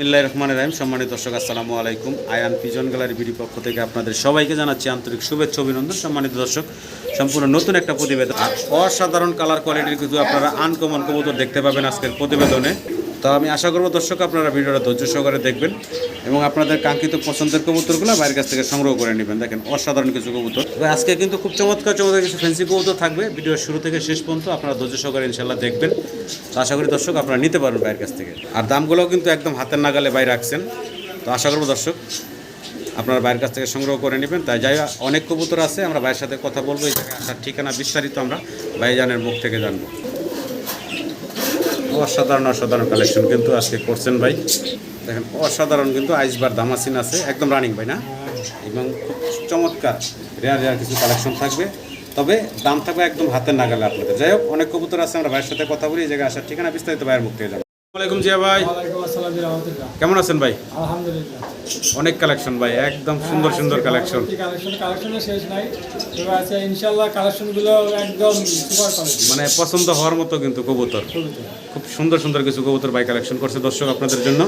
বিল্লাহ রহমান রাহিম। সম্মানিত দর্শক, আসসালামু আলাইকুম। আয়ান পিজন গ্যালারি বিডি পক্ষ থেকে আপনাদের সবাইকে জানাচ্ছি আন্তরিক শুভেচ্ছা অভিনন্দন। সম্মানিত দর্শক, সম্পূর্ণ নতুন একটা প্রতিবেদন। অসাধারণ কালার কোয়ালিটির কিছু আপনারা আনকমন কবুতর দেখতে পাবেন আজকের প্রতিবেদনে। তো আমি আশা করব দর্শক আপনারা ভিডিওটা ধৈর্য সহকারে দেখবেন এবং আপনাদের কাঙ্ক্ষিত পছন্দের কবুতরগুলো বাইরের কাছ থেকে সংগ্রহ করে নেবেন। দেখেন, অসাধারণ কিছু কবুতর। আজকে কিন্তু খুব চমৎকার চমৎকার কিছু ফেন্সি কবুতর থাকবে। ভিডিওর শুরু থেকে শেষ পর্যন্ত আপনারা ধৈর্য সহকারে ইনশাল্লাহ দেখবেন। তো আশা করি দর্শক আপনারা নিতে পারবেন বাইরের কাছ থেকে। আর দামগুলোও কিন্তু একদম হাতের নাগালে বাইরে রাখছেন। তো আশা করব দর্শক, আপনারা বাইরের কাছ থেকে সংগ্রহ করে নেবেন। তাই যাই অনেক কবুতর আছে, আমরা ভাইয়ের সাথে কথা বলব। এই জায়গায় আসার ঠিকানা বিস্তারিত আমরা ভাইজানের মুখ থেকে জানব। অসাধারণ অসাধারণ কালেকশন কিন্তু আজকে করছেন ভাই। দেখেন, অসাধারণ কিন্তু আইসবার দামাসিন আছে একদম রানিং ভাই, না? এবং খুব চমৎকার রেয়ার রেয়ার কিছু কালেকশন থাকবে। তবে দাম থাকবে একদম হাতের নাগালে আপনাদের। যাই হোক, অনেক কবুতর আছে, আমরা ভাইয়ের সাথে কথা বলি, এই জায়গায় আসার ঠিকানা বিস্তারিত ভাইয়ের মুখ থেকে আসসালামাইকুম জিয়া ভাই। ওয়ালাইকুম আসসালাম রহমতুল্লাহ। কেমন আছেন ভাই? আলহামদুলিল্লাহ। অনেক কালেকশন ভাই একদম সুন্দর সুন্দর কালেকশন। কালেকশন কালেকশনের শেষ নাই। ইনশাল্লাহ কালেকশনগুলো একদম সুপার মানে পছন্দ হওয়ার মতো কিন্তু কবুতর। খুব সুন্দর সুন্দর কিছু কবুতর ভাই কালেকশন করছে দর্শক আপনাদের জন্য।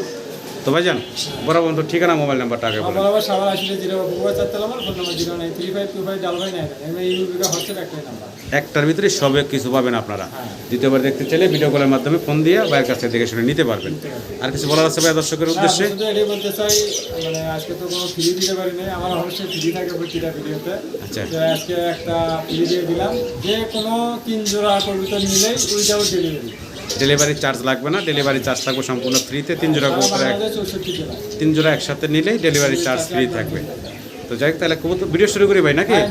তো ভাই যান বরাবর তো ঠিকানা মোবাইল নাম্বারটা আগে বলেন। আমার আবার সাবার আসলে জিরো বুবা চারতলা আমার phone number zero nine three five two five double five nine এমনি ইউবিকা হচ্ছে একটাই নাম্বার। একটার ভিতরে সবে কিছু পাবেন আপনারা। দ্বিতীয়বার দেখতে চাইলে ভিডিও কলের মাধ্যমে ফোন দিয়ে ভাইয়ের কাছ থেকে দেখে শুনে নিতে পারবেন। আর কিছু বলার আছে ভাই দর্শকের উদ্দেশ্যে? এটাই বলতে চাই মানে আজকে তো কোনো ফ্রি দিতে পারি নাই আমার অবশ্যই ফ্রি থাকে প্রতিটা ভিডিওতে আচ্ছা। আজকে একটা ফ্রি দিয়ে দিলাম যে কোনো তিন জোড়া কবিতা নিলেই উইদাউট ডেলিভারি ডেলিভারি চার্জ লাগবে না ডেলিভারি চার্জ থাকবে সম্পূর্ণ ফ্রিতে তিন জোড়া কবুতর তিন জোড়া একসাথে নিলেই ডেলিভারি চার্জ ফ্রি থাকবে। তো যাই হোক তাহলে কবুতর ভিডিও শুরু করি ভাই নাকি? হ্যাঁ,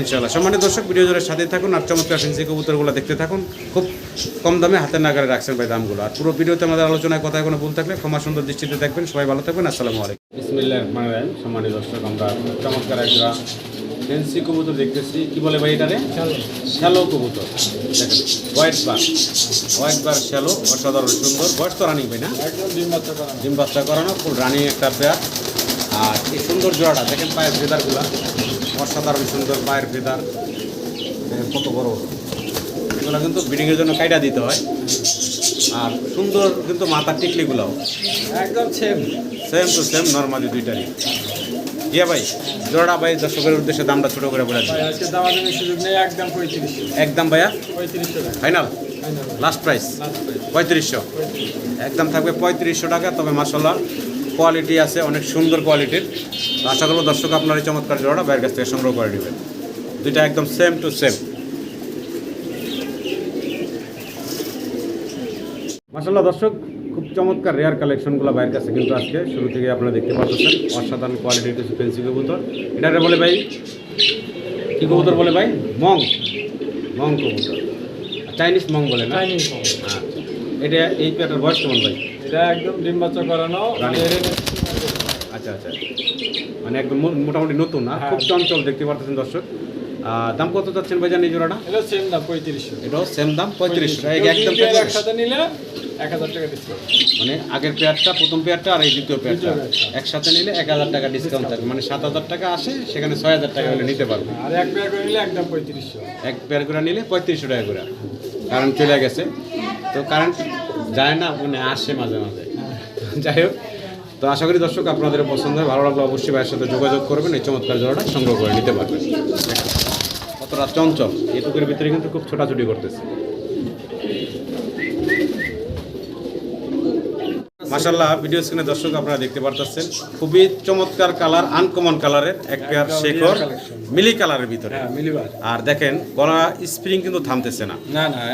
ইনশাল্লাহ। সম্মানিত দর্শক ভিডিও জোরের সাথে থাকুন আর চমৎকার ফেন্সি কবুতরগুলো দেখতে থাকুন। খুব কম দামে হাতের নাগারে রাখছেন ভাই দামগুলো। আর পুরো ভিডিওতে আমাদের আলোচনায় কথা কোনো ভুল থাকলে ক্ষমা সুন্দর দৃষ্টিতে দেখবেন। সবাই ভালো থাকবেন। আসসালামু আলাইকুম। বিসমিল্লাহ রহমান রাহিম। সম্মানিত দর্শক আমরা চমৎকার একটা ফেন্সি কবুতর দেখতেছি। কি বলে ভাই এটারে? শ্যালো। কবুতর। দেখেন হোয়াইট বার। হোয়াইট বার শ্যালো অসাধারণ সুন্দর। বয়স তো রানিং ভাই না? ডিম বাচ্চা করানো। ফুল রানিং একটা পেয়ার আর এই সুন্দর জোড়াটা দেখেন পায়ের ফেদারগুলা অসাধারণ সুন্দর পায়ের ফেদার কত বড়। এগুলো কিন্তু ব্রিডিংয়ের জন্য কাইটা দিতে হয়। আর সুন্দর কিন্তু মাথার টিকলিগুলাও। একদম same same to same normally দুইটারই। ইয়া ভাই জোড়া ভাই দর্শকের উদ্দেশ্যে দামটা ছোটো করে বলে দিন। একদম একদম ভাইয়া? ফাইনাল লাস্ট প্রাইস পঁয়ত্রিশশো। একদম থাকবে পঁয়ত্রিশশো টাকা তবে মাসাল্লাহ কোয়ালিটি আছে অনেক সুন্দর কোয়ালিটির আশা করব দর্শক আপনার এই চমৎকার জোড়াটা বাইরের কাছ থেকে সংগ্রহ করে নেবেন। দুইটা একদম সেম টু সেম মাসাল্লাহ দর্শক চমৎকার রেয়ার কালেকশনগুলো বাইরের কাছে কিন্তু আজকে শুরু থেকে আপনারা দেখতে পাচ্ছেন। অসাধারণ কোয়ালিটির কিছু পেন্সি কবুতর। এটারে বলে ভাই? কি কবুতর বলে ভাই? মং। মং কবুতর। চাইনিজ মং বলে না। আচ্ছা। এটা এই পেয়ারটার বয়স কেমন ভাই? এটা একদম ডিম বাচ্চা করানো আচ্ছা আচ্ছা। মানে একদম মোটামুটি নতুন না? হ্যাঁ। খুব চঞ্চল দেখতে পারতেছেন দর্শক। দাম কত চাচ্ছেন ভাই জানি জোড়াটা? এটা সেম দাম পঁয়ত্রিশশো। এটাও সেম দাম পঁয়ত্রিশ টাকা একদম একসাথে নিলে এক হাজার টাকা ডিসকাউন্ট মানে আগের পেয়ারটা প্রথম পেয়ারটা আর এই দ্বিতীয় পেয়ারটা একসাথে নিলে এক হাজার টাকা ডিসকাউন্ট থাকবে। মানে সাত হাজার টাকা আসে সেখানে ছয় হাজার টাকা হলে নিতে পারবে। আর এক পেয়ার করে নিলে একদম পঁয়ত্রিশশো। এক পেয়ার করে নিলে পঁয়ত্রিশশো টাকা করে। কারেন্ট চলে গেছে। তো কারেন্ট যায় না মানে আসে মাঝে মাঝে। যাই হোক তো আশা করি দর্শক আপনাদের পছন্দ হয়। ভালো লাগলে অবশ্যই ভাইয়ের সাথে যোগাযোগ করবেন। এই চমৎকার জোড়াটা সংগ্রহ করে নিতে পারবেন। কতটা চঞ্চল। এটুকুর ভিতরে কিন্তু খুব ছোটাছুটি করতেছে। মাসাল্লাহ ভিডিও স্ক্রিনে দর্শক আপনারা দেখতে পারতেছেন খুবই চমৎকার কালার আনকমন কালারের এক পেয়ার শেখর মিলি কালারের ভিতরে। হ্যাঁ আর দেখেন গলা স্প্রিং কিন্তু থামতেছে না।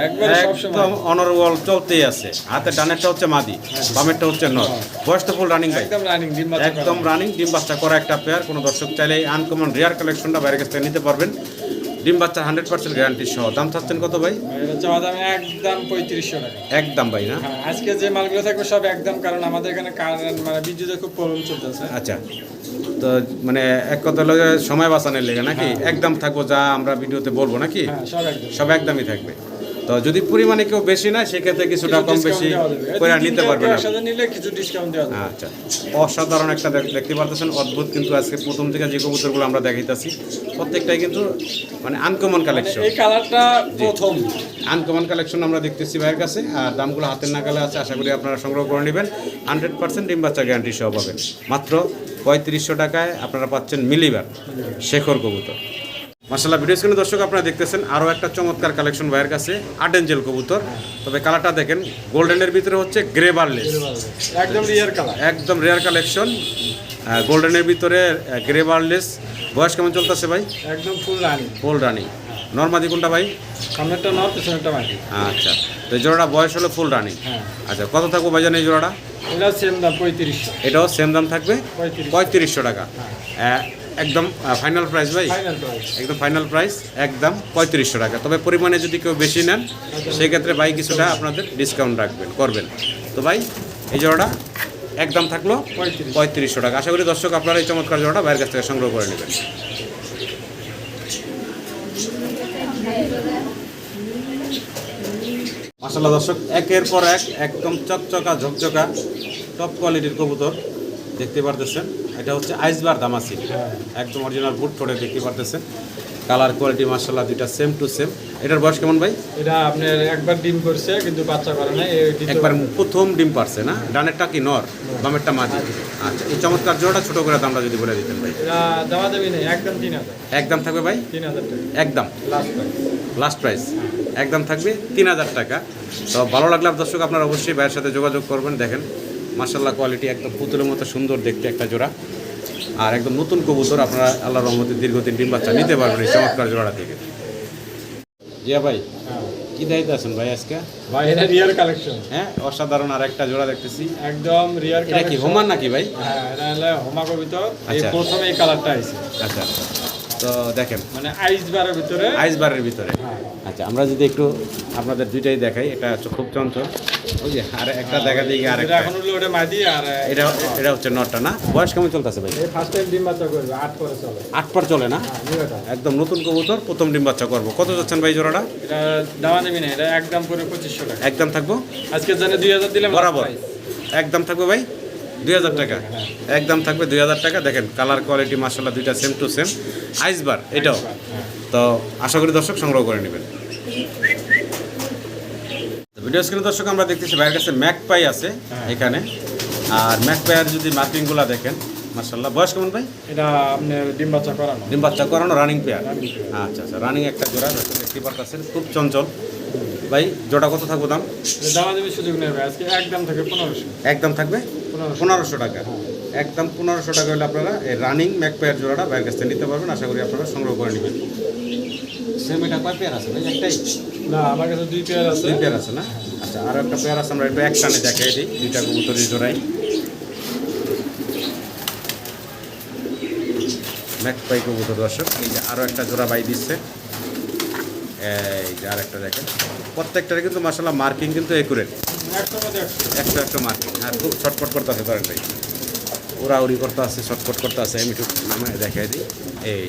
একদম অনরওয়াল চলতেই আছে। হাতে ডানেরটা হচ্ছে মাদি বামেরটা হচ্ছে নর। বয়স তো ফুল রানিং ভাই একদম রানিং ডিম বাচ্চা একদম রানিং ডিম বাচ্চা করা একটা পেয়ার কোনো দর্শক চাইলে আনকমন রেয়ার কালেকশনটা বাইরের কাছ থেকে নিতে পারবেন। ডিম বাচ্চা হান্ড্রেড পার্সেন্ট গ্যারান্টি সহ। দাম চাচ্ছেন কত ভাই? চাওয়া দাম একদম পঁয়ত্রিশশো টাকা। একদম ভাই না? হ্যাঁ আজকে যে মালগুলো থাকবে সব একদম কারণ আমাদের এখানে কারেন্ট মানে বিদ্যুতের খুব প্রবলেম চলতেছে। আচ্ছা। তো মানে এক কথা হলো সময় বাঁচানোর লেগে নাকি? একদম থাকব যা আমরা ভিডিওতে বলব নাকি? হ্যাঁ সব একদমই থাকবে। তো যদি পরিমাণে কেউ বেশি না সেক্ষেত্রে কিছুটা কম বেশি করে নিতে পারবেন আচ্ছা। অসাধারণ একটা দেখতে পারতেছেন অদ্ভুত কিন্তু আজকে প্রথম থেকে যে কবুতরগুলো আমরা দেখাইতেছি। প্রত্যেকটাই কিন্তু মানে আনকমন কালেকশন এই কালারটা প্রথম। আনকমন কালেকশন আমরা দেখতেছি ভাইয়ের কাছে আর দামগুলো হাতের নাগালে আছে আশা করি আপনারা সংগ্রহ করে নেবেন। হান্ড্রেড পার্সেন্ট ডিম বাচ্চা গ্যারান্টি সহ পাবেন। মাত্র পঁয়ত্রিশশো টাকায় আপনারা পাচ্ছেন মিলিবার শেখর কবুতর। মাসাল্লাহ ভিডিও স্ক্রিনে দর্শক আপনারা দেখতেছেন আরও একটা চমৎকার কালেকশন ভাইয়ের কাছে আর্টেঞ্জেল কবুতর। তবে কালারটা দেখেন গোল্ডেনের ভিতরে হচ্ছে গ্রে বার্লেস একদম রিয়ার কালার একদম রেয়ার কালেকশন গোল্ডেনের ভিতরে গ্রে বার্লেস বয়স কেমন চলতেছে ভাই? একদম ফুল রানি ফুল রানি নর্মাদি কোনটা ভাই? সামনেরটা নর পেছনেরটা মাটি আচ্ছা তো এই জোড়াটা বয়স হলো ফুল রানি হ্যাঁ। আচ্ছা কত থাকব ভাইজান এই জোড়াটা? এটা সেম দাম পঁয়ত্রিশশো। এটাও সেম দাম থাকবে? পঁয়ত্রিশশো। টাকা। আহ, একদম ফাইনাল প্রাইস ভাই? একদম ফাইনাল প্রাইস একদম পঁয়ত্রিশশো টাকা। তবে পরিমাণে যদি কেউ বেশি নেন সেক্ষেত্রে ভাই কিছুটা আপনাদের ডিসকাউন্ট রাখবেন করবেন। তো ভাই এই জোড়াটা একদম থাকল পঁয়ত্রিশ। পঁয়ত্রিশশো টাকা। আশা করি দর্শক আপনারা এই চমৎকার জোড়াটা ভাইয়ের কাছ থেকে সংগ্রহ করে নেবেন। মাসাল্লাহ দর্শক একের পর এক একদম চকচকা ঝকঝকা টপ কোয়ালিটির কবুতর। দেখতে পারতেছেন? এটা হচ্ছে আইসবার দামাসি। একদম অরিজিনাল বুট ঠোঁটে দেখতে পারতেছেন। কালার কোয়ালিটি মাসাল্লাহ দুইটা সেম টু সেম এটার বয়স কেমন ভাই? এটা আপনার একবার ডিম করছে কিন্তু বাচ্চা করে না এই একবার প্রথম ডিম পারছে না? ডানেরটা কি নর? বামেরটা মাঝি। আচ্ছা এই চমৎকার জোড়াটা ছোট করে দামটা যদি বলে দিতেন ভাই। দেওয়া দেবে নেই একদম তিন হাজার। একদম থাকবে ভাই? তিন হাজার টাকা। একদম। লাস্ট প্রাইস লাস্ট প্রাইস একদম থাকবে তিন হাজার টাকা। তো ভালো লাগলে দর্শক আপনারা অবশ্যই ভাইয়ের সাথে যোগাযোগ করবেন দেখেন। মার্শাল্লাহ কোয়ালিটি একদম পুতুলের মতো সুন্দর দেখতে একটা জোড়া। আর একদম নতুন কবুতর আপনারা আল্লাহ রহমতে দীর্ঘদিন ডিম বাচ্চা নিতে পারবেন এই চমৎকার জোড়া থেকে। জিয়া ভাই কি দায়িত্ব আছেন ভাই আজকে? ভাই এটা রিয়ার কালেকশন হ্যাঁ অসাধারণ আর একটা জোড়া দেখতেছি। একদম রিয়ার এটা কি হোমান নাকি ভাই? হ্যাঁ এটা হলো হোমা কবিতর এই আচ্ছা। প্রথম এই কালারটা আইছে। আচ্ছা। তো দেখেন মানে আইস বারের ভিতরে? আইস বারের ভিতরে। হ্যাঁ। আচ্ছা আমরা যদি একটু আপনাদের দুইটাই দেখাই এটা হচ্ছে খুব চঞ্চল। যে আর একটা দেখা দিই আর এটা এখন হলো ওটা মাদি আর এটা এটা হচ্ছে নটটা না? বয়স কেমন চলতেছে ভাই? এই ফার্স্ট টাইম ডিম বাচ্চা করবে আট পরে চলে। আট পর চলে না? হ্যাঁ একদম নতুন কবুতর প্রথম ডিম বাচ্চা করব। কত যাচ্ছেন ভাই জোড়াটা? এটা দেওয়া নেবি না এটা একদম করে পঁচিশশো টাকা। একদম থাকব? আজকে জানে দুই হাজার দিলাম বরাবর। একদম থাকবে ভাই? দুই হাজার টাকা। একদম থাকবে দুই হাজার টাকা। দেখেন কালার কোয়ালিটি মাসাল্লাহ দুইটা সেম টু সেম আইসবার এটাও। তো আশা করি দর্শক সংগ্রহ করে নেবেন। ভিডিও স্ক্রিনে দর্শক আমরা দেখতেছি ভাইয়ের কাছে ম্যাক পাই আছে এখানে। আর ম্যাক পাইয়ের যদি মার্কিংগুলো দেখেন মাসাল্লাহ বয়স কেমন ভাই? এটা আপনার ডিম বাচ্চা করানো। ডিম বাচ্চা করানো রানিং পেয়ার আচ্ছা আচ্ছা রানিং একটা জোড়া দেখতে পারতেছেন খুব চঞ্চল। ভাই জোড়া কত থাকব দাম? দেওয়া দেবে সুযোগ নেবে আজকে একদম থেকে পনেরোশো। একদম থাকবে? পনেরোশো পনেরোশো টাকা। একদম পনেরোশো টাকা হলে আপনারা এই রানিং ম্যাক পেয়ার জোড়াটা বাইরের কাছ থেকে নিতে পারবেন। আশা করি আপনারা সংগ্রহ করে নেবেন। সেম এটা কয় পেয়ার আছে ভাই? একটাই? না আমার কাছে দুই পেয়ার আছে। দুই পেয়ার আছে না? আচ্ছা আরও একটা পেয়ার আছে আমরা একটু এক টানে দেখাই দিই। দুইটা কবুতরের জোড়াই। ম্যাক পাই কবুতর দর্শক। এই যে আরও একটা জোড়া বাই দিচ্ছে। এই যে আর একটা দেখেন। প্রত্যেকটারে কিন্তু মাসাল্লাহ মার্কিং কিন্তু একুরেট একশো একশো মার্কিং আর খুব ছটফট করতে আছে করেন ভাই। ওরা উড়ি করতে আছে ছটফট করতে আছে আমি একটু নামে দেখাই দিই। এই।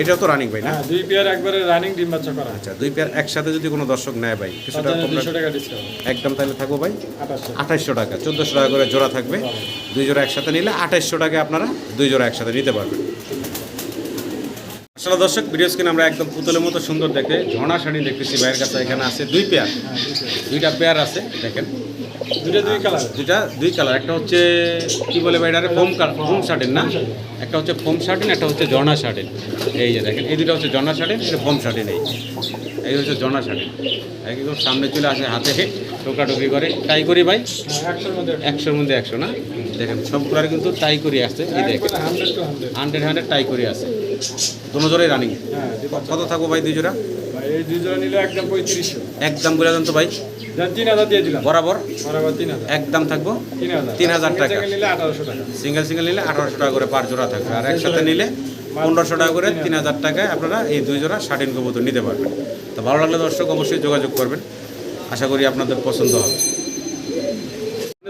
এটাও তো রানিং ভাই না? হ্যাঁ দুই পেয়ার একবারে রানিং ডিম বাচ্চা করা। আচ্ছা দুই পেয়ার একসাথে যদি কোনো দর্শক নেয় ভাই কিছুটা একদম তাহলে থাকব ভাই? আঠাশশো। টাকা চোদ্দোশো টাকা করে জোড়া থাকবে। দুই জোড়া একসাথে নিলে আঠাইশশো টাকা আপনারা দুই জোড়া একসাথে নিতে পারবেন। আসলে দর্শক ভিডিও স্ক্রিন আমরা একদম পুতুলের মতো সুন্দর দেখে ঝর্ণা শাড়ি দেখতেছি ভাইয়ের কাছে এখানে আছে দুই পেয়ার। হ্যাঁ দুই পেয়ার। দুইটা পেয়ার আছে দেখেন। দুটো দুই কালার দুইটা দুই কালার একটা হচ্ছে কি বলে ভাই এটা ফোম ফোম শার্টেন না? একটা হচ্ছে ফোম শার্টেন একটা হচ্ছে জর্না শার্টেন এই যে দেখেন এই দুটো হচ্ছে জর্না শার্টেন এটা ফোম শার্টেন এই। এই হচ্ছে জর্না শার্টেন একদম সামনে চলে আসে হাতে টোকাটুকি করে। টাই করি ভাই? হ্যাঁ একশোর মধ্যে একশো। না? দেখেন সবগুলোর কিন্তু টাই করি আসছে। এই দেখেন হান্ড্রেড হান্ড্রেড টাই করি আছে দুটো জোড়াই রানিং হ্যাঁ। কত থাকব ভাই দুই জোড়া? ভাই এই দুই জোড়া নিলে একদম পঁয়ত্রিশশো। একদম বলে দেন তো ভাই। দেন তিন হাজার দিয়ে দিলাম। বরাবর? বরাবর তিন হাজার। একদম থাকব? তিন হাজার। তিন হাজার টাকা। নিলে আঠারোশো টাকা। সিঙ্গেল সিঙ্গেল নিলে আঠারোশো টাকা করে পার জোড়া থাকবে। আর একসাথে নিলে পনেরোশো টাকা করে তিন হাজার টাকায় আপনারা এই দুই জোড়া কবুতর নিতে পারবেন। তো ভালো লাগলে দর্শক অবশ্যই যোগাযোগ করবেন। আশা করি আপনাদের পছন্দ হবে।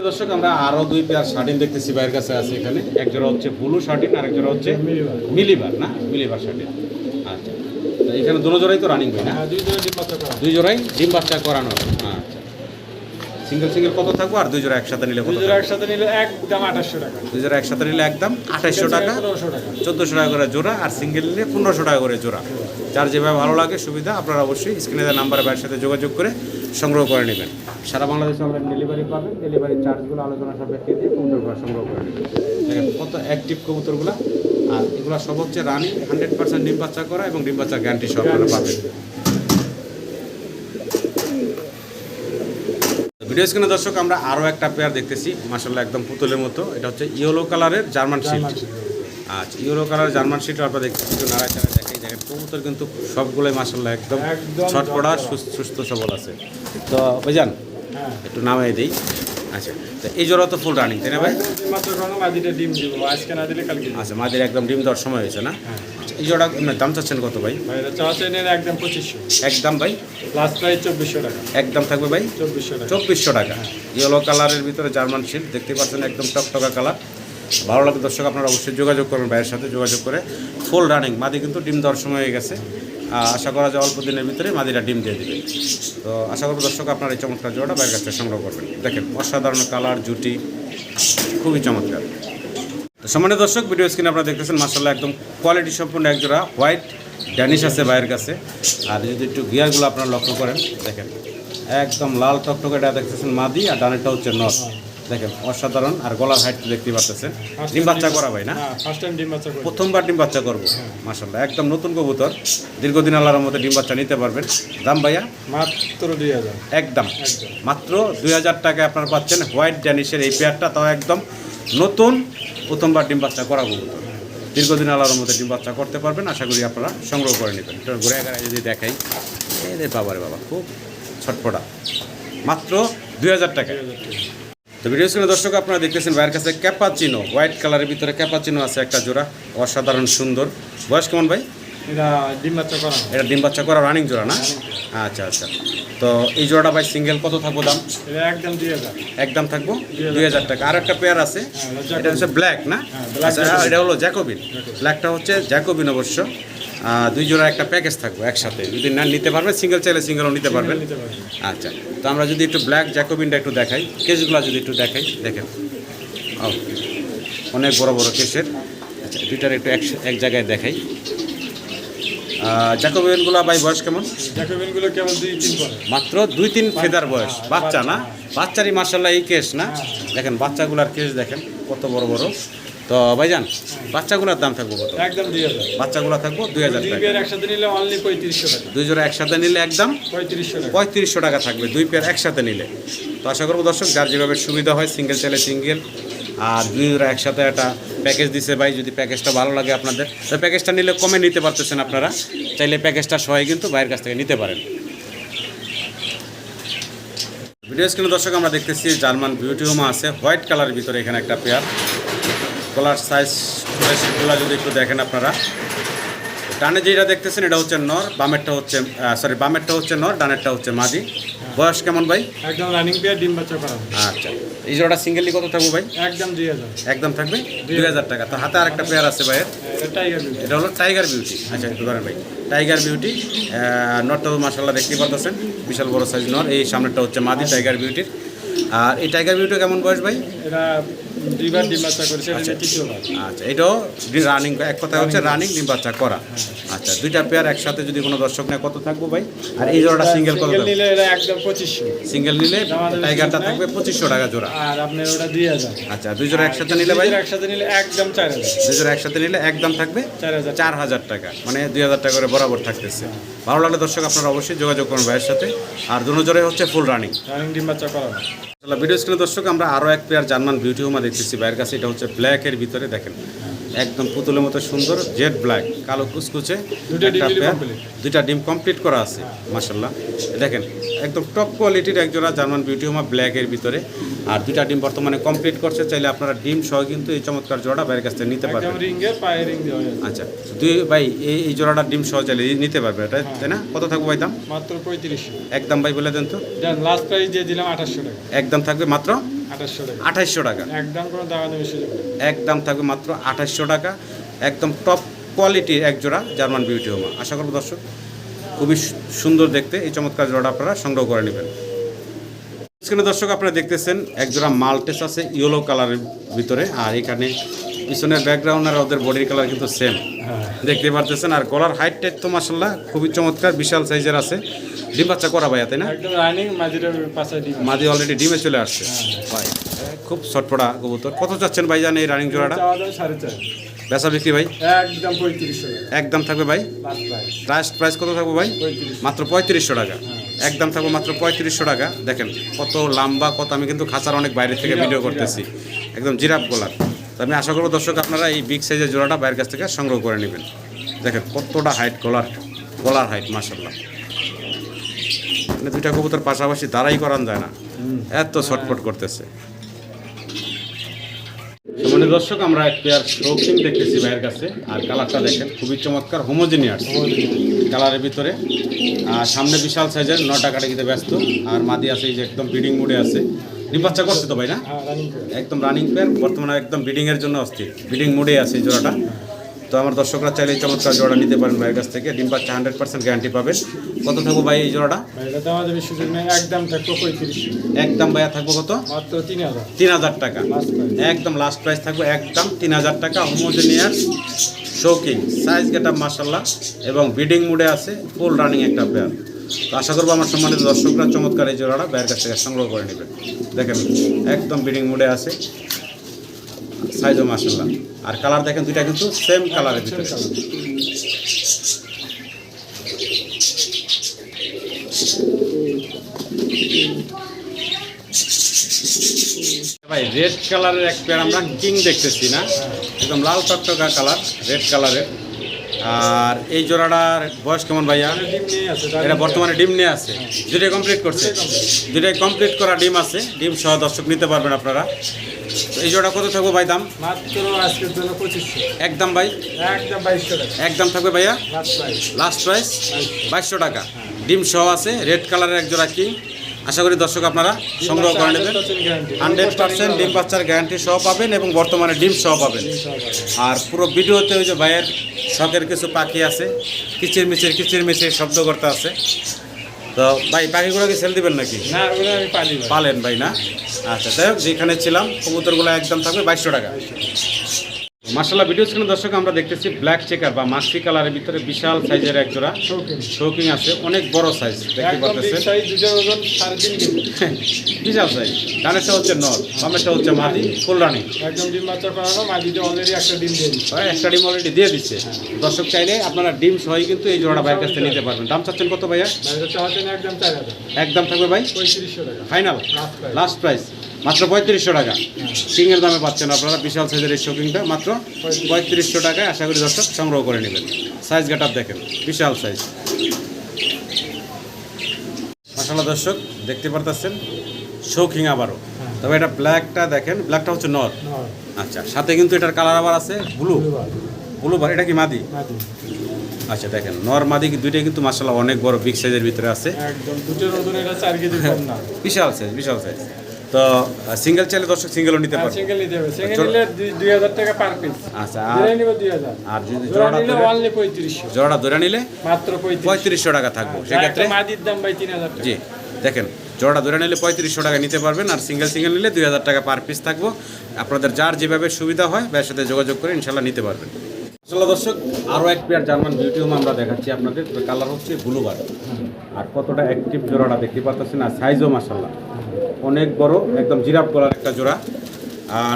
দর্শক আমরা আরও দুই পেয়ার শার্টিন দেখতেছি বাইরের কাছে আছে এখানে। এক জোড়া হচ্ছে ব্লু শার্টিন আর এক জোড়া হচ্ছে মিলিবার। না? মিলিবার শার্টিন আচ্ছা। এখানে দুটো জোড়াই তো রানিং ভাই না? হ্যাঁ দুই জোড়াই ডিম বাচ্চা করানো। সিঙ্গেল সিঙ্গেল কত থাকব? আর দুই জোড়া একসাথে নিলে দুই জোড়া একসাথে নিলে একদম আঠাশশো টাকা। দুই জোড়া একসাথে নিলে একদম আঠাইশশো টাকা চোদ্দোশো টাকা করে জোড়া আর সিঙ্গেল নিলে পনেরোশো টাকা করে জোড়া। যার যেভাবে ভালো লাগে সুবিধা আপনারা অবশ্যই স্ক্রিনে দেওয়া নাম্বারে বাইরের সাথে যোগাযোগ করে সংগ্রহ করে নেবেন। সারা বাংলাদেশে আমরা ডেলিভারি পাবেন। ডেলিভারি চার্জগুলো আলোচনা সাপেক্ষে দিয়ে কবুতরগুলো সংগ্রহ করে নেবেন। কত অ্যাক্টিভ কবুতরগুলো। আর এগুলো সব হচ্ছে রানিং হান্ড্রেড পার্সেন্ট ডিম বাচ্চা করা এবং ডিম বাচ্চা গ্যারান্টি আপনারা পাবেন। ভিডিও স্ক্রিনে দর্শক আমরা আরও একটা পেয়ার দেখতেছি মাসাল্লাহ একদম পুতুলের মতো। এটা হচ্ছে ইয়েলো কালারের জার্মান শিল্ড আচ্ছা ইউরো কালার জার্মান শিট আপনারা দেখতে একটু নাড়াচাড়া দেখাই দেখেন কবুতর কিন্তু সবগুলোই মাসাল্লাহ একদম ছটপড়া সুস্থ সুস্থ সবল আছে। তো ভাইজান হ্যাঁ। একটু নামাই দিই। আচ্ছা তো এই জোড়া তো ফুল রানিং তাই না ভাই? আচ্ছা মাদির একদম ডিম দেওয়ার সময় হয়েছে না? হ্যাঁ। এই জোড়া দাম চাচ্ছেন কত ভাই? একদম পঁচিশশো। একদম ভাই? লাস্ট প্রাইস চব্বিশশো টাকা। একদম থাকবে ভাই? চব্বিশশো টাকা। চব্বিশশো টাকা। ইয়েলো কালারের ভিতরে জার্মান শিল্ড দেখতে পাচ্ছেন একদম টকটকা কালার ভালো লাগে দর্শক আপনারা অবশ্যই যোগাযোগ করবেন ভাইয়ের সাথে যোগাযোগ করে। ফুল রানিং মাদি কিন্তু ডিম দেওয়ার সময় হয়ে গেছে। আশা করা যায় অল্প দিনের ভিতরে মাদিরা ডিম দিয়ে দেবে। তো আশা করব দর্শক আপনার এই চমৎকার জোড়াটা বাইরের কাছে সংগ্রহ করবেন। দেখেন অসাধারণ কালার জুটি খুবই চমৎকার। তো সম্মানিত দর্শক ভিডিও স্ক্রিনে আপনারা দেখতেছেন মার্শাল্লাহ একদম কোয়ালিটি সম্পূর্ণ এক জোড়া হোয়াইট ড্যানিশ আছে বাইরের কাছে। আর যদি একটু গিয়ারগুলো আপনারা লক্ষ্য করেন দেখেন একদম লাল টকটকে এটা দেখতেছেন মাদি আর ডানেরটা হচ্ছে নর। দেখেন অসাধারণ। আর গলার হাইট দেখতে পাচ্ছেন। ডিম বাচ্চা করা ভাই না? হ্যাঁ প্রথমবার ডিম বাচ্চা করব। মার্শাল্লাহ একদম নতুন কবুতর। দীর্ঘদিন আল্লাহর মতো ডিম বাচ্চা নিতে পারবেন। দাম ভাইয়া? মাত্র দুই হাজার। একদম। একদম। মাত্র দুই হাজার টাকায় আপনারা পাচ্ছেন হোয়াইট ড্যানিশের এই পেয়ারটা তাও একদম নতুন প্রথমবার ডিম বাচ্চা করা কবুতর দীর্ঘদিন আল্লাহর মধ্যে ডিম বাচ্চা করতে পারবেন আশা করি আপনারা সংগ্রহ করে নেবেন। এটা ঘুরে এগারে যদি দেখাই এই রে বাবারে বাবা খুব ছটফটা। মাত্র দুই হাজার টাকা। তো ভিডিও স্ক্রিনে দর্শক আপনারা দেখতেছেন ভাইয়ের কাছে ক্যাপাচিনো হোয়াইট কালারের ভিতরে ক্যাপাচিনো আছে একটা জোড়া অসাধারণ সুন্দর। বয়স কেমন ভাই? এটা ডিম বাচ্চা করানো এটা ডিম বাচ্চা করা রানিং জোড়া না? আচ্ছা আচ্ছা। তো এই জোড়াটা ভাই সিঙ্গেল কত থাকব দাম? একদম দুই হাজার। একদম থাকব? দুই হাজার টাকা। আর একটা পেয়ার আছে। হ্যাঁ, এটা হচ্ছে ব্ল্যাক না? হ্যাঁ, আচ্ছা Jacobin। এটা হলো জ্যাকোবিন ব্ল্যাকটা হচ্ছে জ্যাকোবিন অবশ্য। দুই জোড়া একটা প্যাকেজ থাকব একসাথে। যদি না নিতে পারবেন সিঙ্গেল চাইলে সিঙ্গেলও নিতে পারবেন। আচ্ছা তো আমরা যদি একটু ব্ল্যাক জ্যাকোবিনটা একটু দেখাই। কেসগুলো যদি একটু দেখাই দেখেন। ও, অনেক বড় বড় কেসের আচ্ছা দুইটার একটু এক এক জায়গায় দেখাই। জ্যাকোবিনগুলো ভাই বয়স কেমন? জ্যাকোবিনগুলো কেবল দুই তিন মাত্র দুই তিন ফেদার বয়স। বাচ্চা না? বাচ্চা, বাচ্চারই মার্শাল্লাহ এই কেস না। দেখেন বাচ্চাগুলার কেস দেখেন কত বড় বড়। তো ভাইজান বাচ্চাগুলোর দাম থাকব কত? একদম দুই হাজার। বাচ্চাগুলো থাকব দুই হাজার দুই টাকা। একসাথে নিলে অনলি পঁয়ত্রিশশো টাকা। দুই জোড়া একসাথে নিলে একদম পঁয়ত্রিশশো টাকা। পঁয়ত্রিশশো টাকা থাকবে দুই পেয়ার একসাথে নিলে। তো আশা করব দর্শক যার যেভাবে সুবিধা হয় সিঙ্গেল চাইলে সিঙ্গেল আর দুই একসাথে একটা প্যাকেজ দিছে ভাই, যদি প্যাকেজটা ভালো লাগে আপনাদের। তো প্যাকেজটা নিলে কমে নিতে পারতেছেন আপনারা। চাইলে প্যাকেজটা সবাই কিন্তু বাইরের কাছ থেকে নিতে পারেন। ভিডিও স্ক্রিনে দর্শক, আমরা দেখতেছি জার্মান বিউটি হোমা আছে। হোয়াইট কালারের ভিতরে এখানে একটা পেয়ার কলার সাইজগুলা যদি একটু দেখেন আপনারা। ডানে যেটা দেখতেছেন, এটা হচ্ছে নর, বামেরটা হচ্ছে সরি বামেরটা হচ্ছে নর, ডানেরটা হচ্ছে মাদি বয়স কেমন ভাই? একদম রানিং পেয়ার ডিম বাচ্চা করা। আচ্ছা। এই জোড়াটা সিঙ্গেলি কত থাকবে ভাই? একদম দুই হাজার। একদম থাকবে? দুই হাজার। টাকা। তো হাতে আরেকটা পেয়ার আছে ভাইয়ের এটা টাইগার বিউটি এটা হলো টাইগার বিউটি আচ্ছা একটু ধরেন ভাই। টাইগার বিউটি নটটা তো মাসাল্লাহ দেখতে পারতেছেন। বিশাল বড় সাইজ নর এই সামনেটা হচ্ছে মাদি টাইগার বিউটির আর এই টাইগার বিউটি কেমন বয়স ভাই? এটা দুইবার ডিম বাচ্চা করেছে আচ্ছা। আচ্ছা এটাও রানিং এক কথা হচ্ছে রানিং ডিম বাচ্চা করা। আচ্ছা দুইটা পেয়ার একসাথে যদি কোনো দর্শক নেয় কত থাকব ভাই? আর এই জোড়াটা সিঙ্গেল কত নিলে এটা একদম পঁচিশশো। সিঙ্গেল নিলে টাইগারটা থাকবে পঁচিশশো টাকা জোড়া। আর আপনার ওটা দুই হাজার। আচ্ছা দুই জোড়া একসাথে নিলে ভাই? একসাথে নিলে একদম চার হাজার। দুই জোড়া একসাথে নিলে একদম থাকবে চার হাজার। টাকা। মানে দুই হাজার টাকা করে বরাবর থাকতেছে। ভালো লাগলে দর্শক আপনারা অবশ্যই যোগাযোগ করুন ভাইয়ের সাথে। আর দুনো হচ্ছে ফুল রানিং রানিং ডিম বাচ্চা তাহলে ভিডিও স্ক্রিনে দর্শক আমরা আরও এক পেয়ার জার্মান বিউটি হোমা দেখতেছি বাইরের কাছে এটা হচ্ছে ব্ল্যাকের ভিতরে দেখেন একদম পুতুলের মতো সুন্দর জেড ব্ল্যাক কালো কুচকুচে একটা পেয়ার দুইটা ডিম কমপ্লিট করা আছে মাসাল্লাহ দেখেন একদম টপ কোয়ালিটির একজোড়া জার্মান বিউটি হোমা ব্ল্যাকের ভিতরে আর দুইটা ডিম বর্তমানে কমপ্লিট করছে চাইলে আপনারা ডিম সহ কিন্তু এই চমৎকার জোড়া বাইরের কাছ থেকে নিতে পারবেন। আচ্ছা দুই ভাই এই এই জোড়াটা ডিম সহ চাইলে নিতে পারবে এটা তাই না? কত থাকবে ভাই দাম? মাত্র পঁয়ত্রিশশো। একদম ভাই বলে দেন তো। লাস্ট প্রাইস দিয়ে দিলাম আঠাশশো টাকা। একদম থাকবে মাত্র আঠাশশো টাকা। একদম থাকবে মাত্র আঠাশশো টাকা। একদম টপ কোয়ালিটির এক জোড়া জার্মান বিউটি হোমা আশা করব দর্শক খুবই সুন্দর দেখতে। এই চমৎকার জোড়াটা আপনারা সংগ্রহ করে নেবেন। স্ক্রিনে দর্শক আপনারা দেখতেছেন এক জোড়া মাল্টেস আছে ইয়েলো কালারের ভিতরে। আর এখানে পিছনের ব্যাকগ্রাউন্ড আর ওদের বডির কালার কিন্তু সেম হ্যাঁ। দেখতে পারতেছেন আর গলার হাইট টাইট তো মাসাল্লাহ খুবই চমৎকার বিশাল সাইজের আছে। ডিম বাচ্চা করা ভাইয়া তাই না? মাদি অলরেডি ডিমে। চলে আসছে। ভাই খুব ছটপড়া কবুতর। কত চাচ্ছেন ভাই জান এই রানিং জোড়াটা? বেচা বিক্রি ভাই? একদম পঁয়ত্রিশশো একদম থাকবে ভাই? লাস্ট প্রাইস কত থাকবে ভাই? মাত্র পঁয়ত্রিশশো টাকা। একদম থাকবে মাত্র পঁয়ত্রিশশো টাকা। দেখেন কত লম্বা কত আমি কিন্তু খাঁচার অনেক বাইরে থেকে ভিডিও করতেছি। একদম জিরাপ গোলার তো আমি আশা করব দর্শক, আপনারা এই বিগ সাইজের জোড়াটা বাইরের কাছ থেকে সংগ্রহ করে নেবেন। দেখেন কতটা হাইট গলার গলার হাইট মাসাল্লাহ মানে দুইটা কবুতর পাশাপাশি দাঁড়াই করান যায় না। এত ছটফট করতেছে। মানে দর্শক, আমরা এক পেয়ার শৌখিন দেখতেছি ভাইয়ের কাছে। আর কালারটা দেখেন, খুবই চমৎকার হোমোজিনিয়াস কালারের ভিতরে। আর সামনে বিশাল সাইজের নটা কাটাকিতে ব্যস্ত। আর মাদি আছে, এই যে একদম ব্রিডিং মুডে আছে। ডিম বাচ্চা করছে তো ভাই না? হ্যাঁ একদম রানিং পেয়ার বর্তমানে একদম ব্রিডিং এর জন্য অস্থির ব্রিডিং মুডে আছে জোড়াটা। তো আমার দর্শকরা চাইলে চমৎকার জোড়া নিতে পারেন ভাইয়ের কাছ থেকে। ডিম বাচ্চা হান্ড্রেড পার্সেন্ট গ্যারান্টি পাবেন। কত থাকব ভাই এই জোড়াটা? একদম থাকব একদম ভাইয়া থাকব কত? মাত্র তিন হাজার। তিন হাজার টাকা। একদম লাস্ট প্রাইস থাকব একদম তিন হাজার টাকা। হোমোজেনিয়াস শোকিং সাইজ গেট মাসাল্লাহ এবং বিডিং মুডে আছে ফুল রানিং একটা পেয়ার তো আশা করব আমার সম্মানিত দর্শকরা চমৎকার এই জোড়াটা ব্যয়ের কাছ থেকে সংগ্রহ করে নেবেন। দেখেন, একদম বিডিং মুডে আছে। সাইজও মাসাল্লাহ আর কালার দেখেন, দুইটা কিন্তু সেম কালারের ভিতরে। ভাই রেড কালারের এক পেয়ার আমরা কিং দেখতেছি না। একদম লাল টকটকা কালার রেড কালারের আর এই জোড়াটার বয়স কেমন ভাইয়া? এটা বর্তমানে ডিম নিয়ে আছে। দুটাই কমপ্লিট করছে। দুটাই কমপ্লিট করা ডিম আছে। ডিম সহ দর্শক নিতে পারবেন আপনারা। তো এই জোড়া কত থাকবে ভাই দাম? একদম ভাই? একদম একদম থাকবে ভাইয়া? লাস্ট প্রাইস বাইশশো টাকা। ডিম সহ আছে। রেড কালারের এক জোড়া কিং? আশা করি দর্শক আপনারা সংগ্রহ করে নেবেন। হান্ড্রেড পার্সেন্ট ডিম বাচ্চার গ্যারান্টি সহ পাবেন এবং বর্তমানে ডিম সহ পাবেন। আর পুরো ভিডিওতে ওই যে ভাইয়ের শখের কিছু পাখি আছে কিচির মিচির কিচির মিচির শব্দ করতে আছে। তো ভাই পাখিগুলোকে সেল দিবেন নাকি। পালেন ভাই না? আচ্ছা যাই হোক যেখানে ছিলাম কবুতরগুলো একদম থাকবে বাইশশো টাকা। মার্শাল্লাহ ভিডিও স্ক্রিনে দর্শক আমরা দেখতেছি ব্ল্যাক চেকার বা মাস্কি কালারের ভিতরে বিশাল সাইজের এক জোড়া। শৌকিং আছে অনেক বড় সাইজ দেখতে পাচ্ছেন। বিশাল সাইজ ডানেরটা হচ্ছে নর বামেরটা হচ্ছে মাদি ফুল রানিং একদম ডিম বাচ্চা করানো মাঝিতে অলরেডি একটা ডিম দিয়ে দিচ্ছে। একটা ডিম অলরেডি দিয়ে দিচ্ছে। দর্শক চাইলে আপনারা ডিম সহই কিন্তু এই জোড়াটা ভাইয়ের কাছ থেকে নিতে পারবেন। দাম চাচ্ছেন কত ভাইয়া? একদম থাকবে ভাই? পঁয়ত্রিশশো টাকা। ফাইনাল লাস্ট প্রাইস মাত্র পঁয়ত্রিশশো টাকা। সিংয়ের দামে পাচ্ছেন আপনারা বিশাল সাইজের এই শপিংটা মাত্র পঁয়ত্রিশশো টাকায় আশা করি দর্শক সংগ্রহ করে নেবেন। সাইজ গেট দেখেন বিশাল সাইজ মাসাল্লাহ দর্শক দেখতে পারতেছেন? শৌখিং আবারও। তবে এটা ব্ল্যাকটা দেখেন ব্ল্যাকটা হচ্ছে নর। আচ্ছা সাথে কিন্তু এটার কালার আবার আছে ব্লু ব্লু বার এটা কি মাদি। আচ্ছা দেখেন নর মাদি দুইটাই কিন্তু মাসাল্লাহ অনেক বড় বিগ সাইজের ভিতরে আছে। একদম দুটোর ওজন এটা চার কেজি কম না। বিশাল সাইজ বিশাল সাইজ তো সিঙ্গেল চাইলে দর্শক সিঙ্গেলও নিতে পারবে। সিঙ্গেল নিতে হবে। সিঙ্গেল নিলে দুই- দুই হাজার টাকা পার পিস আচ্ছা আর জোড়া দুই হাজার। আর যদি জোড়া নিলে অনলি পঁয়ত্রিশশো। জোড়াটা ধরে নিলে মাত্র পঁয়ত্রিশ পঁয়ত্রিশশো টাকা থাকব। সেক্ষেত্রে মাদির দাম ভাই তিন হাজার টাকা। জি দেখেন জোড়া ধরে নিলে পঁয়ত্রিশশো টাকা নিতে পারবেন আর সিঙ্গেল সিঙ্গেল নিলে দুই হাজার টাকা পার পিস থাকব। আপনাদের যার যেভাবে সুবিধা হয় ব্যয়ের সাথে যোগাযোগ করে ইনশাল্লাহ নিতে পারবেন। আসলে দর্শক আরও এক পেয়ার জার্মান বিউটিউম আমরা দেখাচ্ছি আপনাদের। কালার হচ্ছে ব্লু বার আর কতটা অ্যাক্টিভ জোড়াটা দেখতে পাচ্ছেন আর সাইজও মাসাল্লাহ অনেক বড়, একদম জিরাপ কলার একটা জোড়া।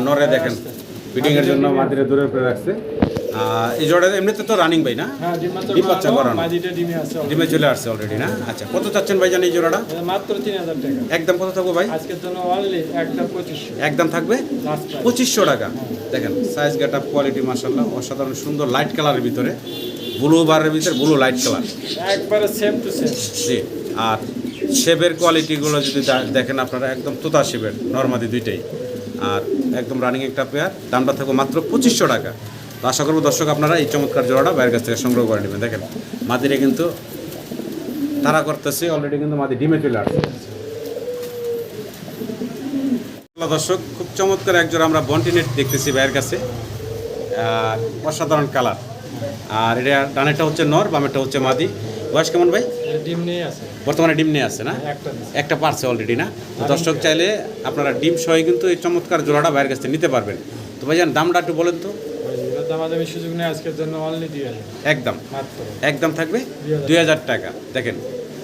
নরে দেখেন ফিটিংয়ের জন্য মাদিরে দূরে ফেলে রাখছে। এই জোড়াটা এমনিতে তো রানিং ভাই না? হ্যাঁ ডিম বাচ্চা করানো। করানো। ডিমে চলে আসছে অলরেডি না? আচ্ছা কত চাচ্ছেন ভাই জানি এই জোড়াটা? মাত্র তিন হাজার টাকা। একদম কত থাকব ভাই? আজকের জন্য একদম পঁচিশশো। একদম থাকবে? পঁচিশশো টাকা। দেখেন সাইজ গেট আপ কোয়ালিটি মাসাল্লাহ অসাধারণ সুন্দর লাইট কালারের ভিতরে। ব্লু বারের ভিতরে ব্লু লাইট কালার একবারে সেম টু সেম জি আর শেপের কোয়ালিটিগুলো যদি দেখেন আপনারা একদম তোতা শেপের নর্মাদি দুইটাই। আর একদম রানিং একটা পেয়ার দামটা থাকবে মাত্র পঁচিশশো টাকা। তো আশা করব দর্শক আপনারা এই চমৎকার জোড়াটা বাইরের কাছ থেকে সংগ্রহ করে নেবেন। দেখেন মাদিরে কিন্তু তারা করতেছে অলরেডি কিন্তু মাদি ডিমে চলে আসছে। দর্শক খুব চমৎকার এক জোড়া আমরা বন্টিনেট দেখতেছি বাইরের কাছে। অসাধারণ কালার। আর এটা ডানেরটা হচ্ছে নর বামেরটা হচ্ছে মাদি। বয়স কেমন ভাই? ডিম নিয়ে আছে। বর্তমানে ডিম নিয়ে আছে না? একটা। পারছে অলরেডি না? তো দর্শক চাইলে আপনারা ডিম সহ কিন্তু এই চমৎকার জোড়াটা বাইরের কাছ থেকে নিতে পারবেন। তো ভাইজান দামটা একটু বলেন তো। দামাদামি সুযোগ নেই আজকের জন্য অনলি দিয়ে দেন একদম। একদম থাকবে দুই হাজার। টাকা। দেখেন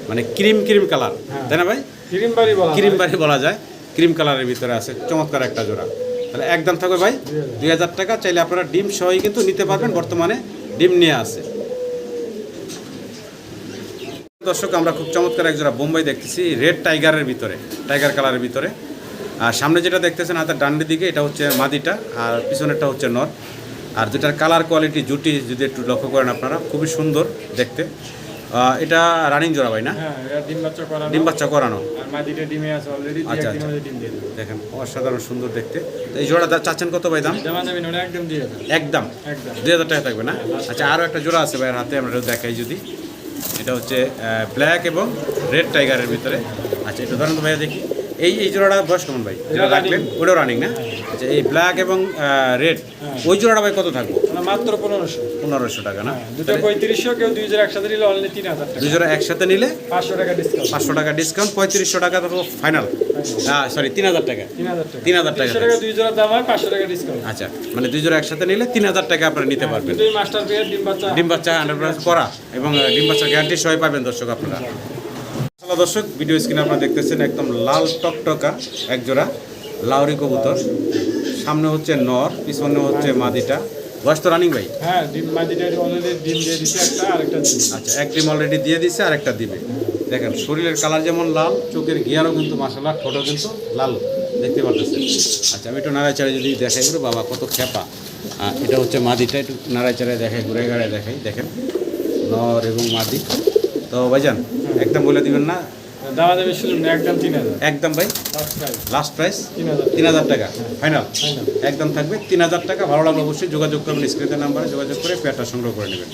মানে ক্রিম ক্রিম কালার হ্যাঁ। তাই না ভাই? ক্রিম বাড়ি বলা ক্রিম বাড়ি বলা যায়। ক্রিম কালারের ভিতরে আছে চমৎকার একটা জোড়া। তাহলে একদম থাকবে ভাই দুই হাজার। টাকা। চাইলে আপনারা ডিম সহই কিন্তু নিতে পারবেন বর্তমানে ডিম নিয়ে আসে দর্শক আমরা খুব চমৎকার এক জোড়া বোম্বাই দেখতেছি রেড টাইগারের ভিতরে টাইগার কালারের ভিতরে। আর সামনে যেটা দেখতেছেন হাতের ডান্ডের দিকে এটা হচ্ছে মাদিটা আর পিছনেরটা হচ্ছে নর আর যেটার কালার কোয়ালিটি জুটি যদি একটু লক্ষ্য করেন আপনারা খুবই সুন্দর দেখতে। এটা রানিং জোড়া ভাই না? হ্যাঁ ডিম বাচ্চা করানো। আচ্ছা, আচ্ছা। দেখেন অসাধারণ সুন্দর দেখতে। তো এই জোড়া চাচ্ছেন কত ভাই দাম? একদম দুই হাজার টাকা থাকবে না? আচ্ছা আরও একটা জোড়া আছে ভাইয়ের হাতে আমরা দেখাই যদি। এটা হচ্ছে ব্ল্যাক এবং রেড টাইগারের ভিতরে। আচ্ছা এটা ধরেন তো ভাইয়া দেখি। এই এই জোড়াটা বয়স কেমন ভাই? এটা রাখলেন? ওটাও রানিং না? আচ্ছা এই ব্ল্যাক এবং রেড ওই জোড়াটা ভাই কত থাকব? মাত্র পনেরোশো। পনেরোশো টাকা না? দুটো পঁয়ত্রিশশো কেউ দুই হাজার একসাথে নিলে অনলি তিন হাজার দুই জোড়া একসাথে নিলে পাঁচশো টাকা ডিসকাউন্ট পাঁচশো টাকা ডিসকাউন্ট পঁয়ত্রিশশো টাকা তো ফাইনাল সরি তিন হাজার টাকা। তিন হাজার টাকা। দুই জোড়ার দাম হয় পাঁচশো টাকা ডিসকাউন্ট আচ্ছা মানে দুই জোড়া একসাথে নিলে তিন হাজার টাকা আপনারা নিতে পারবেন। দুটোই মাস্টার ডিম বাচ্চা। ডিম বাচ্চা হান্ড্রেড করা এবং ডিম বাচ্চার গ্যারান্টি সবাই পাবেন দর্শক আপনারা। হ্যালো দর্শক ভিডিও স্ক্রিনে আপনারা দেখতেছেন একদম লাল টকটকা এক জোড়া লাউরি কবুতর। সামনে হচ্ছে নর পিছনে হচ্ছে মাদিটা। বয়স তো রানিং ভাই? হ্যাঁ ডিম মাদিটা অলরেডি ডিম দিয়ে দিচ্ছে একটা আরেকটা ডিম আচ্ছা এক ডিম অলরেডি দিয়ে দিছে আর একটা দিবে। দেখেন শরীরের কালার যেমন লাল চোখের গিয়ারও কিন্তু মাসাল্লাহ ঠোঁটও কিন্তু লাল দেখতে পাচ্ছেন আচ্ছা আমি একটু নাড়াচাড়ে যদি দেখাই করে বাবা কত খেপা এটা হচ্ছে মাদিটা একটু নাড়াচাড়ে দেখাই ঘুরে ঘাড়ে দেখাই দেখেন। নর এবং মাদি। তো ভাইজান একদম বলে দিবেন না? সুযোগ না একদম তিন হাজার। একদম ভাই? লাস্ট প্রাইস তিন হাজার টাকা। ফাইনাল একদম থাকবে তিন হাজার টাকা। ভালো লাগলে অবশ্যই যোগাযোগ করবেন স্ক্রিনের নাম্বারে যোগাযোগ করে পেয়ারটা সংগ্রহ করে নেবেন।